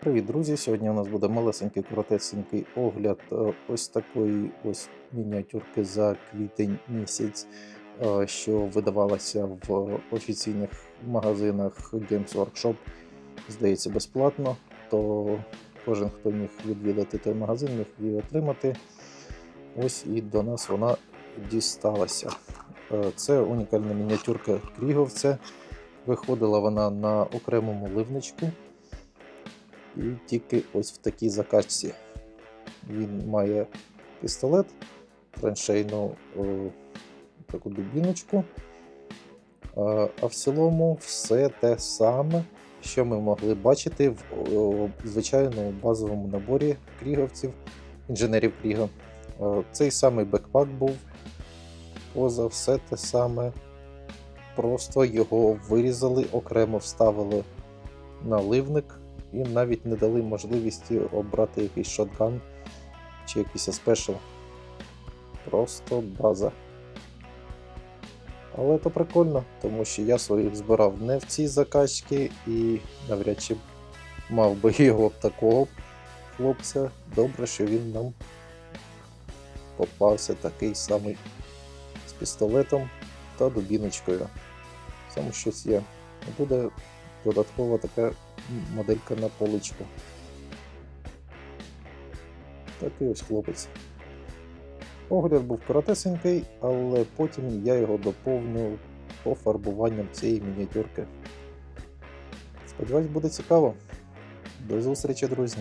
Привіт, друзі! Сьогодні у нас буде малесенький коротесенький огляд е, ось такої ось мініатюрки за квітень місяць, е, що видавалася в офіційних магазинах Games Workshop, здається, безплатно. То кожен, хто міг відвідати той магазин, міг її отримати. Ось і до нас вона дісталася. Е, Це унікальна мініатюрка Кріговця. Виходила вона на окремому ливничку. І тільки ось в такій закачці. Він має пістолет, траншейну о, таку дубіночку. А, а в цілому все те саме, що ми могли бачити в о, звичайному базовому наборі кріговців, інженерів Кріга. О, Цей самий бекпак був, поза все те саме. Просто його вирізали, окремо вставили на і навіть не дали можливості обрати якийсь шотган чи якийсь спешл. Просто база. Але то прикольно, тому що я своїх збирав не в цій закачці і навряд чи мав би його такого хлопця. Добре, що він нам попався такий самий з пістолетом та дубіночкою. Цьому щось є. Буде додаткова така моделька на поличку. Такий ось хлопець. Огляд був коротесенький, але потім я його доповню пофарбуванням цієї мініатюрки. Сподіваюсь, буде цікаво. До зустрічі, друзі!